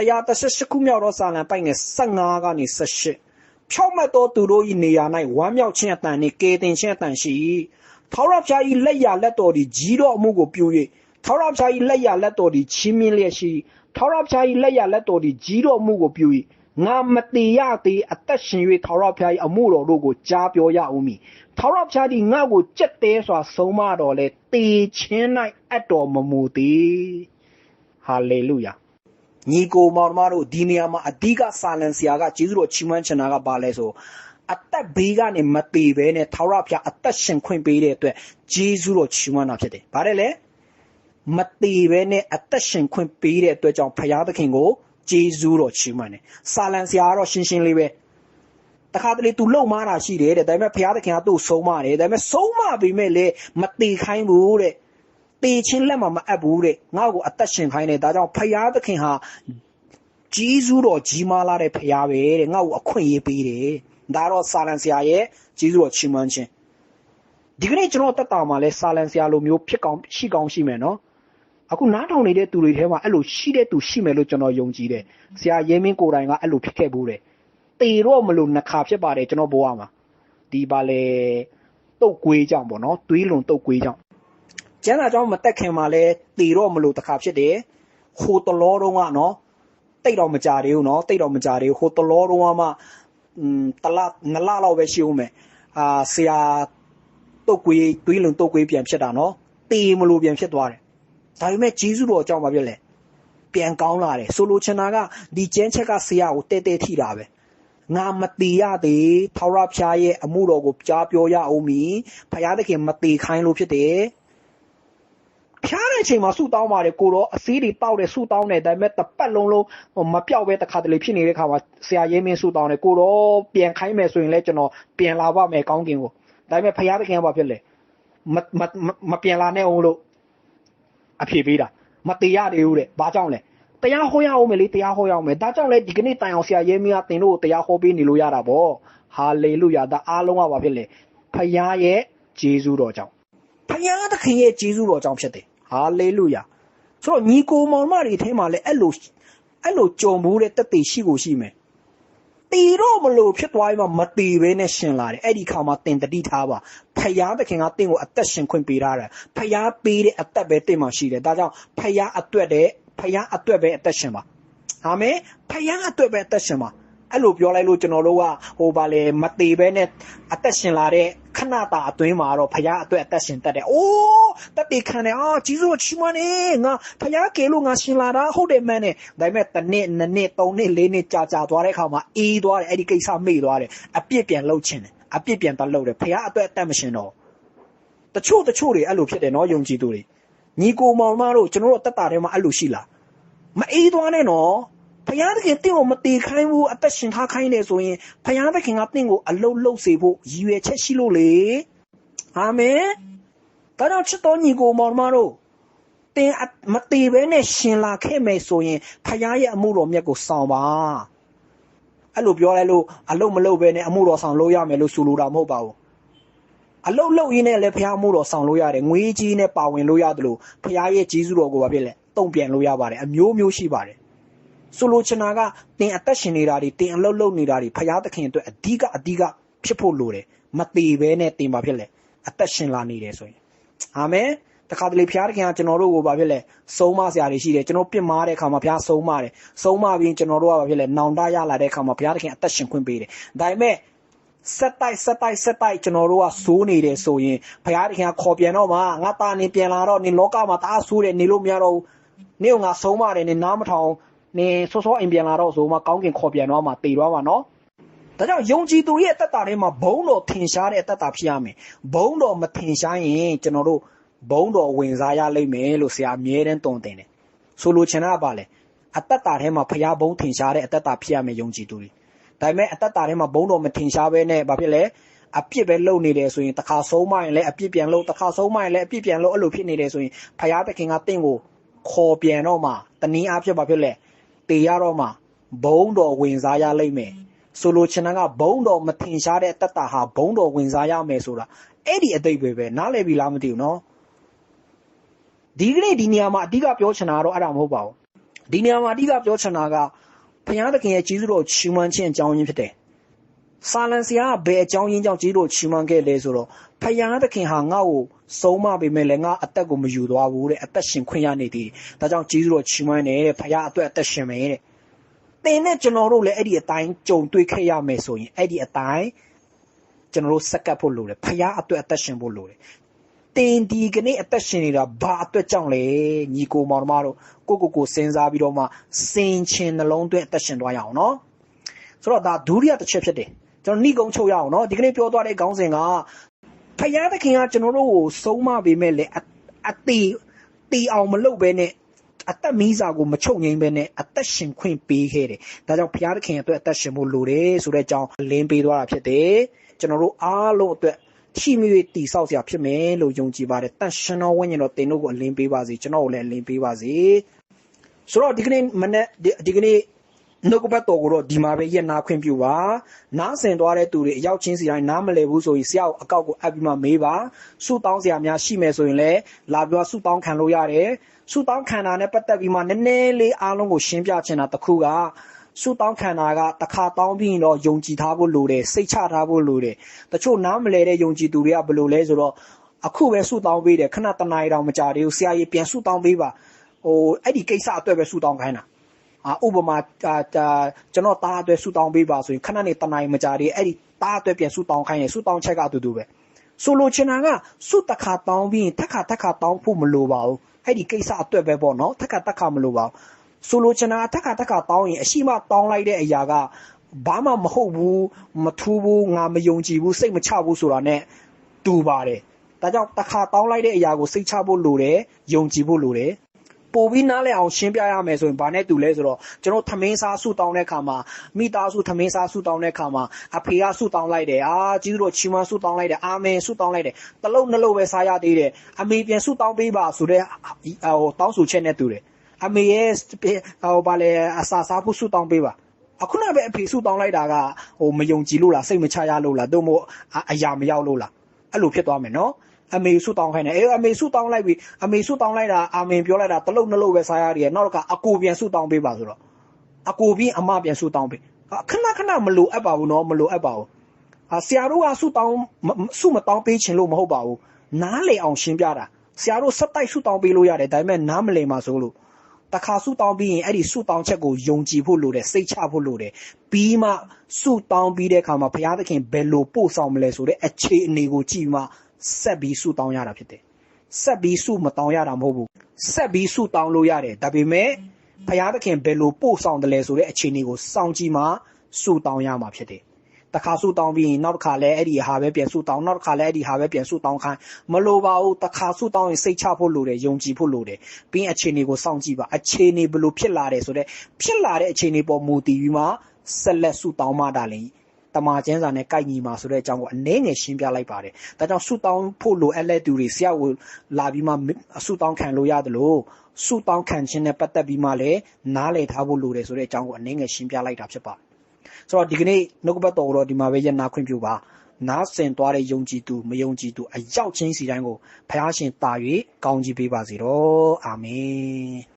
138ခုမြောက်သောစာလံပိုက်ငယ်15ကနေ18ဖြောက်မတ်သောသူတို့၏နေရာ၌ဝမ်းမြောက်ခြင်းအတန်နှင့်ကေတင်ခြင်းအတန်ရှိ၏ထာဝရဘုရား၏လက်ရလက်တော်သည်ကြီးသောအမှုကိုပြု၍ထာဝရဘုရား၏လက်ရလက်တော်သည်ချီးမြှင့်လျက်ရှိ၏ထာဝရဘုရား၏လက်ရလက်တော်သည်ကြီးသောအမှုကိုပြု၏ငါမတေရသေးအသက်ရှင်၍ထာဝရဘုရား၏အမှုတော်တို့ကိုကြားပြောရဦးမည်ထာဝရဘုရားသည်ငါ့ကိုကြက်တဲစွာဆုံးမတော်လဲတေခြင်း၌အပ်တော်မမူသည်ဟာလေလုယာ ညီကိုမောင်မတို့ဒီနေရာမှာအဓိကစာလန်ဆရာကကျေးဇူးတော်ချီးမွမ်းချင်တာကဘာလဲဆိုအသက်ဘေးကနေမတေဘဲနဲ့ထာဝရဘုရားအသက်ရှင်ခွင့်ပေးတဲ့အတွက်ကျေးဇူးတော်ချီးမွမ်းတာဖြစ်တယ်။ဗါတယ်လေမတေဘဲနဲ့အသက်ရှင်ခွင့်ပေးတဲ့အတွက်ကြောင့်ဘုရားသခင်ကိုကျေးဇူးတော်ချီးမွမ်းတယ်။စာလန်ဆရာကတော့ရှင်းရှင်းလေးပဲတခါတလေ तू လုံမားတာရှိတယ်တဲ့ဒါပေမဲ့ဘုရားသခင်ကသူ့ဆုံးမတယ်ဒါပေမဲ့ဆုံးမပေမဲ့လေမတေခိုင်းဘူးတဲ့ တေချင်းလက်မှာမအပ်ဘူးတဲ့ငါ့ကိုအသက်ရှင်ခိုင်းတယ်ဒါကြောင့်ဖယားသခင်ဟာကြီးစုတော်ကြီးမားလာတဲ့ဖယားပဲတဲ့ငါ့ကိုအခွင့်အရေးပေးတယ်ဒါတော့စာလန်ဆရာရဲ့ကြီးစုတော်ချီးမွမ်းခြင်းဒီကနေ့ကျွန်တော်တက်တာမှာလဲစာလန်ဆရာလိုမျိုးဖြစ်ကောင်းရှိကောင်းရှိမယ်နော်အခုနားထောင်နေတဲ့သူတွေထဲမှာအဲ့လိုရှိတဲ့သူရှိမယ်လို့ကျွန်တော်ယုံကြည်တယ်ဆရာရဲမင်းကိုယ်တိုင်ကအဲ့လိုဖြစ်ခဲ့ဘူးတယ်တေတော့မလို့နှခါဖြစ်ပါတယ်ကျွန်တော်ဘဝမှာဒီပါလေတုတ်ကွေးကြောင့်ပေါ့နော်သွေးလွန်တုတ်ကွေးကြောင့် ကျန်းလာကြောင့်မတက်ခင်မှာလဲတေတော့မလို့တခါဖြစ်တယ်ဟိုတလောတော့ကနော်တိတ်တော့မကြသေးဘူးနော်တိတ်တော့မကြသေးဘူးဟိုတလောတော့မှอืมတလနလလောက်ပဲရှိဦးမယ်အာဆရာတုတ်ကွေးသွေးလွန်တုတ်ကွေးပြန်ဖြစ်တာနော်တေမလို့ပြန်ဖြစ်သွားတယ်ဒါပေမဲ့ဂျေဇုတော်အကြောင်းပါပြလဲပြန်ကောင်းလာတယ်ဆိုလိုချင်တာကဒီကျန်းချက်ကဆရာကိုတဲတဲထိတာပဲငါမတေရသေးထာဝရဘုရားရဲ့အမှုတော်ကိုကြားပြောရအောင်မီဘုရားသခင်မတေခိုင်းလို့ဖြစ်တယ်ဖျား တဲ့အချိန်မှာဆူတောင်းပါတယ်ကိုတော့အစည်းတွေတောက်တယ်ဆူတောင်းတယ်ဒါပေမဲ့တပတ်လုံးလုံးမပြောက်ပဲတစ်ခါတလေဖြစ်နေတဲ့ခါမှာဆရာရဲမင်းဆူတောင်းတယ်ကိုတော့ပြန်ခိုင်းမယ်ဆိုရင်လည်းကျွန်တော်ပြန်လာပါမယ်ကောင်းကင်ကိုဒါပေမဲ့ဖျားသခင်ကဘာဖြစ်လဲမမမပြန်လာနဲ့အောင်လို့အဖြေပေးတာမတေရသေးဘူးတဲ့ဘာကြောင့်လဲတရားဟောရအောင်မယ်လေတရားဟောရအောင်မယ်ဒါကြောင့်လေဒီကနေ့တိုင်အောင်ဆရာရဲမင်းကသင်တို့ကိုတရားဟောပေးနေလို့ရတာပေါ့ဟာလေလုယာဒါအားလုံးကဘာဖြစ်လဲဖခင်ရဲ့ဂျေဇုတော်ကြောင့်ဖခင်သခင်ရဲ့ဂျေဇုတော်ကြောင့်ဖြစ်တယ် ဟာလေလုယာဆိုတော့ညီကိုမောင်မတွေထဲမှာလည်းအဲ့လိုအဲ့လိုကြုံဘူးတဲ့တက်တေရှိကိုရှိမယ်တီတော့မလို့ဖြစ်သွားရင်မတီဘဲနဲ့ရှင်လာတယ်အဲ့ဒီခါမှာတင်တတိထားပါဖယားသခင်ကတင့်ကိုအသက်ရှင်ခွင့်ပေးထားတယ်ဖယားပေးတဲ့အသက်ပဲတင့်မှာရှိတယ်ဒါကြောင့်ဖယားအတွက်တဲ့ဖယားအတွက်ပဲအသက်ရှင်ပါအာမင်ဖယားအတွက်ပဲအသက်ရှင်ပါ အဲ့လိုပြောလိုက်လို့ကျွန်တော်တို့ကဟိုဗာလေမသေးပဲနဲ့အသက်ရှင်လာတဲ့ခဏတာအတွင်းမှာတော့ဖယားအတွက်အသက်ရှင်တတ်တယ်။အိုးတက်တေခံတယ်အာကြီးစိုးချီမနေငါဖယားကေလို့ငါရှင်လာတာဟုတ်တယ်မန်းနဲ့ဒါပေမဲ့တစ်နှစ်နှစ်နှစ်သုံးနှစ်လေးနှစ်ကြာကြာသွားတဲ့အခါမှာအေးသွားတယ်အဲ့ဒီကိစ္စမေ့သွားတယ်အပြစ်ပြန်လှုပ်ချင်တယ်အပြစ်ပြန်သွားလှုပ်တယ်ဖယားအတွက်အသက်မရှင်တော့တချို့တချို့တွေအဲ့လိုဖြစ်တယ်နော်ယုံကြည်သူတွေညီကိုမောင်မတို့ကျွန်တော်တို့တက်တာထဲမှာအဲ့လိုရှိလားမအေးသွားနဲ့နော် ဘုရားသခင်တင့်ကိုမတေခိုင်းဘူးအသက်ရှင်ထားခိုင်းတယ်ဆိုရင်ဘုရားသခင်ကတင့်ကိုအလုတ်လုတ်စေဖို့ရည်ရွယ်ချက်ရှိလို့လေအာမင်ဒါကြောင့်ချစ်တော်ညီကိုမောင်မတို့တင်မတေဘဲနဲ့ရှင်လာခဲ့မယ်ဆိုရင်ဘုရားရဲ့အမှုတော်မြတ်ကိုဆောင်ပါအဲ့လိုပြောလိုက်လို့အလုတ်မလုတ်ပဲနဲ့အမှုတော်ဆောင်လို့ရမယ်လို့ဆိုလိုတာမဟုတ်ပါဘူးအလုတ်လုတ်ရင်းနဲ့လည်းဘုရားမှုတော်ဆောင်လို့ရတယ်ငွေကြီးနဲ့ပါဝင်လို့ရတယ်လို့ဘုရားရဲ့ကြီးစုတော်ကိုဘာဖြစ်လဲတုံ့ပြန်လို့ရပါတယ်အမျိုးမျိုးရှိပါတယ် ဆိုလိုချင်တာကတင်အသက်ရှင်နေတာတွေတင်အလုတ်လုတ်နေတာတွေဖရာသခင်အတွက်အဓိကအဓိကဖြစ်ဖို့လိုတယ်မသေးဘဲနဲ့တင်ပါဖြစ်လေအသက်ရှင်လာနေတယ်ဆိုရင်အာမင်တခါတလေဖရာသခင်ကကျွန်တော်တို့ကိုဘာဖြစ်လဲဆုံးမစရာတွေရှိတယ်ကျွန်တော်ပြစ်မှားတဲ့အခါမှာဖရာဆုံးမတယ်ဆုံးမပြီးကျွန်တော်တို့ကဘာဖြစ်လဲနောင်တရလာတဲ့အခါမှာဖရာသခင်အသက်ရှင်ခွင့်ပေးတယ်ဒါပေမဲ့ဆက်တိုက်ဆက်တိုက်ဆက်တိုက်ကျွန်တော်တို့ကစိုးနေတယ်ဆိုရင်ဘုရားသခင်ကခေါ်ပြန်တော့မှငါတာနေပြန်လာတော့နေလောကမှာတအားဆိုးတယ်နေလို့မရတော့ဘူးနေကငါဆုံးမတယ်နေနားမထောင် နေစောစောအိမ်ပြန်လာတော့ဆိုမှကောင်းကင်ခေါ်ပြန်တော့မှတေသွားမှာနော်ဒါကြောင့်ယုံကြည်သူရဲ့အသက်တာထဲမှာဘုံတော်ထင်ရှားတဲ့အသက်တာဖြစ်ရမယ်ဘုံတော်မထင်ရှားရင်ကျွန်တော်တို့ဘုံတော်ဝင်စားရလိမ့်မယ်လို့ဆရာအမြဲတမ်းတုံတင်တယ်ဆိုလိုချင်တာကဘာလဲအသက်တာထဲမှာဖျားဘုံထင်ရှားတဲ့အသက်တာဖြစ်ရမယ်ယုံကြည်သူတွေဒါပေမဲ့အသက်တာထဲမှာဘုံတော်မထင်ရှားပဲနဲ့ဘာဖြစ်လဲအပြစ်ပဲလုပ်နေတယ်ဆိုရင်တစ်ခါဆုံးမရင်လည်းအပြစ်ပြန်လုပ်တစ်ခါဆုံးမရင်လည်းအပြစ်ပြန်လုပ်အဲ့လိုဖြစ်နေတယ်ဆိုရင်ဖျားသခင်ကတင့်ကိုခေါ်ပြန်တော့မှတနည်းအားဖြင့်ဘာဖြစ်လဲ တေရတော့မှဘုံတော်ဝင်စားရလိမ့်မယ်ဆိုလိုချင်တာကဘုံတော်မထင်ရှားတဲ့တတ်တာဟာဘုံတော်ဝင်စားရမယ်ဆိုတာအဲ့ဒီအတိတ်ပဲပဲနားလည်ပြီလားမသိဘူးနော်ဒီကနေ့ဒီနေရာမှာအဓိကပြောချင်တာကတော့အဲ့ဒါမဟုတ်ပါဘူးဒီနေရာမှာအဓိကပြောချင်တာကဘုရားသခင်ရဲ့ကျေးဇူးတော်ချီးမွမ်းခြင်းအကြောင်းရင်းဖြစ်တယ်။စာလံဆရာကဘယ်အကြောင်းရင်းကြောင့်ကျေးဇူးတော်ချီးမွမ်းခဲ့လဲဆိုတော့ ဘုရားသခင်ဟာငါ့ကိုဆုံးမပေးမယ်လေငါအသက်ကိုမယူသွားဘူးတဲ့အသက်ရှင်ခွင့်ရနေသည်။ဒါကြောင့်ကျေးဇူးတော်ချီးမွမ်းတယ်တဲ့ဘုရားအတွက်အသက်ရှင်မယ်တဲ့။သင်နဲ့ကျွန်တော်တို့လည်းအဲ့ဒီအတိုင်းကြုံတွေ့ခဲ့ရမယ်ဆိုရင်အဲ့ဒီအတိုင်းကျွန်တော်တို့စက္ကပ်ဖို့လိုတယ်။ဘုရားအတွက်အသက်ရှင်ဖို့လိုတယ်။တင်ဒီကနေ့အသက်ရှင်နေတာဘာအတွက်ကြောင့်လဲညီကိုမောင်တို့ကိုကိုကိုစဉ်းစားပြီးတော့မှစင်ချင်နှလုံးသွင်းအသက်ရှင်သွားရအောင်နော်ဆိုတော့ဒါဒုတိယတစ်ချက်ဖြစ်တယ်ကျွန်တော်နှိကုံချုပ်ရအောင်နော်ဒီကနေ့ပြောသွားတဲ့ခေါင်းစဉ်က ဖယားသခင်ကကျွန်တော်တို့ကိုဆုံးမပေးမဲ့လေအတေတီအောင်မလုပ်ဘဲနဲ့အသက်မီးစာကိုမချုပ်ငိမ့်ပဲနဲ့အသက်ရှင်ခွင့်ပေးခဲ့တယ်။ဒါကြောင့်ဘုရားသခင်အတွက်အသက်ရှင်ဖို့လိုတယ်ဆိုတဲ့အကြောင်းလင်းပေးသွားတာဖြစ်တယ်။ကျွန်တော်တို့အားလုံးအတွက်ရှိမြွေတီဆောက်စရာဖြစ်မယ်လို့ယုံကြည်ပါတယ်တန်ရှင်တော်ဝိညာဉ်တော်တင်တို့ကိုအလင်းပေးပါစေကျွန်တော်ကိုလည်းအလင်းပေးပါစေဆိုတော့ဒီကနေ့မနေ့ဒီကနေ့ နှုတ်ကပတ်တော်ကိုတော့ဒီမှာပဲရက်နာခွင့်ပြုပါနားဆင်သွားတဲ့သူတွေအရောက်ချင်းစီတိုင်းနားမလည်ဘူးဆိုရင်ဆရာကိုအကောက်ကိုအပ်ပြီးမှမေးပါဆုတောင်းစရာများရှိမယ်ဆိုရင်လည်းလာပြီးတော့ဆုတောင်းခံလို့ရတယ်ဆုတောင်းခံတာနဲ့ပတ်သက်ပြီးမှနည်းနည်းလေးအားလုံးကိုရှင်းပြချင်တာတစ်ခုကဆုတောင်းခံတာကတစ်ခါတောင်းပြီးရင်တော့ယုံကြည်ထားဖို့လိုတယ်စိတ်ချထားဖို့လိုတယ်တချို့နားမလဲတဲ့ယုံကြည်သူတွေကဘယ်လိုလဲဆိုတော့အခုပဲဆုတောင်းပေးတယ်ခဏတနားရီတောင်မကြာသေးဘူးဆရာကြီးပြန်ဆုတောင်းပေးပါဟိုအဲ့ဒီကိစ္စအတွက်ပဲဆုတောင်းခိုင်းတာ အာဥပမာကျွန်တော်တားအတွက်ဆုတောင်းပေးပါဆိုရင်ခဏနေတနားရီမကြာသေးအဲ့ဒီတားအတွက်ပြန်ဆုတောင်းခိုင်းတယ်ဆုတောင်းချက်ကအတူတူပဲဆိုလိုချင်တာကဆုတခါတောင်းပြီးရင်တစ်ခါတစ်ခါတောင်းဖို့မလိုပါဘူးအဲ့ဒီကိစ္စအတွက်ပဲပေါ့နော်တစ်ခါတစ်ခါမလိုပါဘူးဆိုလိုချင်တာတက်ခါတက်ခါတောင်းရင်အရှိမတောင်းလိုက်တဲ့အရာကဘာမှမဟုတ်ဘူးမထူးဘူးငါမယုံကြည်ဘူးစိတ်မချဘူးဆိုတာနဲ့တူပါတယ်ဒါကြောင့်တစ်ခါတောင်းလိုက်တဲ့အရာကိုစိတ်ချဖို့လိုတယ်ယုံကြည်ဖို့လိုတယ် ပို့ပြီးနားလည်အောင်ရှင်းပြရမယ်ဆိုရင်ဘာနဲ့တူလဲဆိုတော့ကျွန်တော်သမင်းစားဆူတောင်းတဲ့ခါမှာမိသားစုသမင်းစားဆူတောင်းတဲ့ခါမှာအဖေကဆူတောင်းလိုက်တယ်အာကြီးတို့ချီမန်းဆူတောင်းလိုက်တယ်အာမင်ဆူတောင်းလိုက်တယ်တလုံးနှလုံးပဲစားရသေးတယ်အမေပြန်ဆူတောင်းပေးပါဆိုတဲ့ဟိုတောင်းဆိုချက်နဲ့တူတယ်အမေရဲ့ဟိုဘာလဲအစာစားဖို့ဆူတောင်းပေးပါအခုနပဲအဖေဆူတောင်းလိုက်တာကဟိုမယုံကြည်လို့လားစိတ်မချရလို့လားတို့မို့အရာမရောက်လို့လားအဲ့လိုဖြစ်သွားမယ်နော် အမေဆုတောင်းခိုင်းတယ်အေးအမေဆုတောင်းလိုက်ပြီအမေဆုတောင်းလိုက်တာအာမင်ပြောလိုက်တာတလုံးနှလုံးပဲစားရတယ်နောက်တော့ကအကိုပြန်ဆုတောင်းပေးပါဆိုတော့အကိုပြီးအမပြန်ဆုတောင်းပေးခဏခဏမလိုအပ်ပါဘူးနော်မလိုအပ်ပါဘူးအာဆရာတို့ကဆုတောင်းဆုမတောင်းပေးခြင်းလို့မဟုတ်ပါဘူးနားလေအောင်ရှင်းပြတာဆရာတို့စက်တိုက်ဆုတောင်းပေးလို့ရတယ်ဒါပေမဲ့နားမလည်မှာဆိုလို့တခါဆုတောင်းပြီးရင်အဲ့ဒီဆုတောင်းချက်ကိုယုံကြည်ဖို့လိုတယ်စိတ်ချဖို့လိုတယ်ပြီးမှဆုတောင်းပြီးတဲ့အခါမှာဘုရားသခင်ဘယ်လိုပို့ဆောင်မလဲဆိုတဲ့အခြေအနေကိုကြည့်မှ ဆက်ပြီးဆုတောင်းရတာဖြစ်တယ်ဆက်ပြီးဆုမတောင်းရတာမဟုတ်ဘူးဆက်ပြီးဆုတောင်းလို့ရတယ်ဒါပေမဲ့ဘုရားသခင်ဘယ်လိုပို့ဆောင်တယ်လဲဆိုတဲ့အခြေအနေကိုစောင့်ကြည့်မှဆုတောင်းရမှာဖြစ်တယ်တခါဆူတောင်းပြီးရင်နောက်တစ်ခါလဲအဲ့ဒီဟာပဲပြန်ဆူတောင်းနောက်တစ်ခါလဲအဲ့ဒီဟာပဲပြန်ဆူတောင်းခိုင်းမလိုပါဘူးတခါဆူတောင်းရင်စိတ်ချဖို့လိုတယ်ယုံကြည်ဖို့လိုတယ်ပြီးရင်အခြေအနေကိုစောင့်ကြည့်ပါအခြေအနေဘယ်လိုဖြစ်လာတယ်ဆိုတော့ဖြစ်လာတဲ့အခြေအနေပေါ်မူတည်ပြီးမှဆက်လက်ဆူတောင်းမှတာလည်း တမာကျင်းစာနဲ့ကိုက်ညီမှာဆိုတဲ့အကြောင်းကိုအနည်းငယ်ရှင်းပြလိုက်ပါတယ်။ဒါကြောင့်ဆူတောင်းဖို့လိုအပ်တဲ့သူတွေဆရာကိုလာပြီးမှဆူတောင်းခံလို့ရတယ်လို့ဆူတောင်းခံခြင်းနဲ့ပတ်သက်ပြီးမှလည်းနားလည်ထားဖို့လိုတယ်ဆိုတဲ့အကြောင်းကိုအနည်းငယ်ရှင်းပြလိုက်တာဖြစ်ပါတယ်။ဆိုတော့ဒီကနေ့နှုတ်ကပတ်တော်တော့ဒီမှာပဲရနာခွင့်ပြုပါ။နားဆင်သွားတဲ့ယုံကြည်သူမယုံကြည်သူအရောက်ချင်းစီတိုင်းကိုဖះရှင်တာ၍ကောင်းကြီးပေးပါစေတော့။အာမင်။